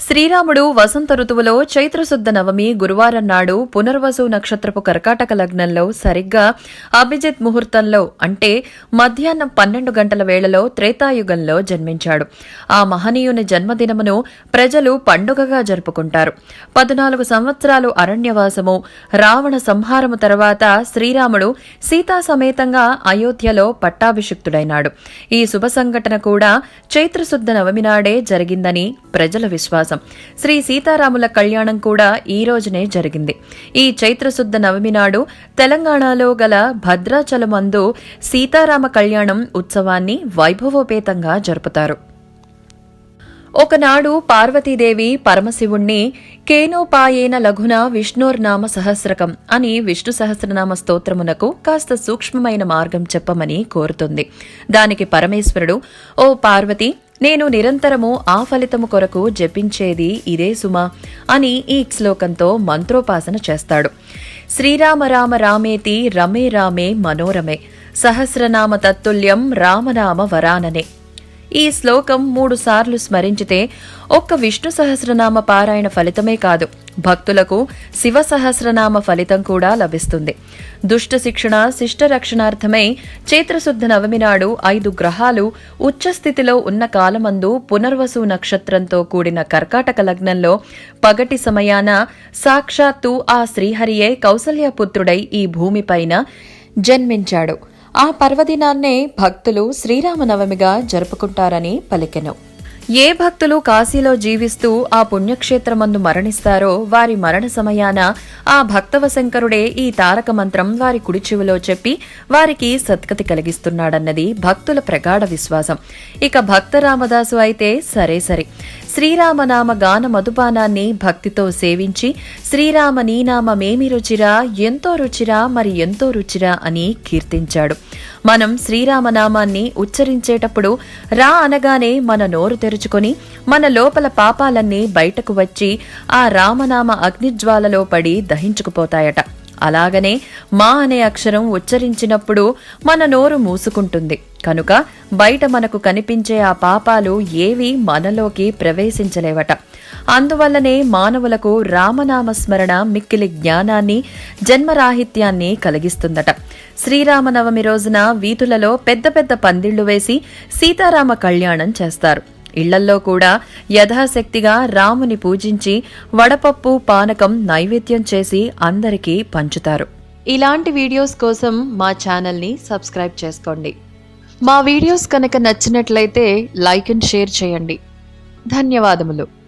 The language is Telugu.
శ్రీరాముడు వసంత ఋతువులో చైత్రశుద్ధ నవమి గురువారం నాడు పునర్వసు నక్షత్రపు కర్కాటక లగ్నంలో సరిగ్గా అభిజిత్ ముహూర్తంలో అంటే మధ్యాహ్నం పన్నెండు గంటల వేళలో త్రేతాయుగంలో జన్మించాడు. ఆ మహనీయుని జన్మదినమును ప్రజలు పండుగగా జరుపుకుంటారు. పద్నాలుగు సంవత్సరాలు అరణ్యవాసము. రావణ సంహారము తర్వాత శ్రీరాముడు సీతా సమేతంగా అయోధ్యలో పట్టాభిషిక్తుడైనాడు. ఈ శుభ సంఘటన కూడా చైత్రశుద్ధ నవమి నాడే జరిగిందని ప్రజల విశ్వాసం శ్రీ సీతారాముల కళ్యాణం కూడా ఈ రోజునే జరిగింది. ఈ చైత్రశుద్ధ నవమి నాడు తెలంగాణలో గల భద్రాచలమందు సీతారామ కళ్యాణం ఉత్సవాన్ని వైభవోపేతంగా జరుపుతారు. ఒకనాడు పార్వతీదేవి పరమశివుణ్ణి కేనోపాయేన లఘున విష్ణోర్నామ సహస్రకం అని విష్ణు సహస్రనామ స్తోత్రమునకు కాస్త సూక్ష్మమైన మార్గం చెప్పమని కోరుతుంది. దానికి పరమేశ్వరుడు ఓ పార్వతి నేను నిరంతరము ఆ ఫలితము కొరకు జపించేది ఇదే సుమా అని ఈ శ్లోకంతో మంత్రోపాసన చేస్తాడు. శ్రీరామ రామ రామేతి రమే రామే మనోరమే సహస్రనామ తత్తుల్యం రామనామ వరాననే. ఈ శ్లోకం మూడు సార్లు స్మరించితే ఒక్క విష్ణు సహస్రనామ పారాయణ ఫలితమే కాదు భక్తులకు శివ సహస్రనామ ఫలితం కూడా లభిస్తుంది. దుష్ట శిక్షణ శిష్ట రక్షణార్థమై చైత్రశుద్ధ నవమి నాడు ఐదు గ్రహాలు ఉచ్చస్థితిలో ఉన్న కాలమందు పునర్వసు నక్షత్రంతో కూడిన కర్కాటక లగ్నంలో పగటి సమయాన సాక్షాత్తు ఆ శ్రీహరియే కౌసల్యపుత్రుడై ఈ భూమిపైన జన్మించాడు. ఆ పర్వదినాన్నే భక్తులు శ్రీరామనవమిగా జరుపుకుంటారని పలికెను. ఏ భక్తులు కాశీలో జీవిస్తూ ఆ పుణ్యక్షేత్రమందు మరణిస్తారో వారి మరణ సమయాన ఆ భక్తవ శంకరుడే ఈ తారక మంత్రం వారి కుడిచెవిలో చెప్పి వారికి సత్కతి కలిగిస్తున్నాడన్నది భక్తుల ప్రగాఢ విశ్వాసం. ఇక భక్త రామదాసు అయితే సరే సరే. శ్రీరామనామ గాన మధుపానాన్ని భక్తితో సేవించి శ్రీరామ నీనామమేమి రుచిరా ఎంతో రుచిరా మరి ఎంతో రుచిరా అని కీర్తించాడు. మనం శ్రీరామనామాన్ని ఉచ్చరించేటప్పుడు రా అనగానే మన నోరు తెరుచుకొని మన లోపల పాపాలన్నీ బయటకు వచ్చి ఆ రామనామ అగ్నిజ్వాలలో పడి దహించుకుపోతాయట. అలాగనే మా అనే అక్షరం ఉచ్చరించినప్పుడు మన నోరు మూసుకుంటుంది. కనుక బయట మనకు కనిపించే ఆ పాపాలు ఏవి మనలోకి ప్రవేశించలేవట. అందువల్లనే మానవులకు రామనామస్మరణ మిక్కిలి జ్ఞానాన్ని జన్మరాహిత్యాన్ని కలిగిస్తుందట. శ్రీరామనవమి రోజున వీధులలో పెద్ద పెద్ద పందిళ్ళు వేసి సీతారామ కళ్యాణం చేస్తారు. ఇళ్ళల్లో కూడా యథాశక్తిగా రాముని పూజించి వడపప్పు పానకం నైవేద్యం చేసి అందరికీ పంచుతారు. ఇలాంటి వీడియోస్ కోసం మా ఛానల్ని సబ్స్క్రైబ్ చేసుకోండి. మా వీడియోస్ కనుక నచ్చినట్లయితే లైక్ అండ్ షేర్ చేయండి. ధన్యవాదములు.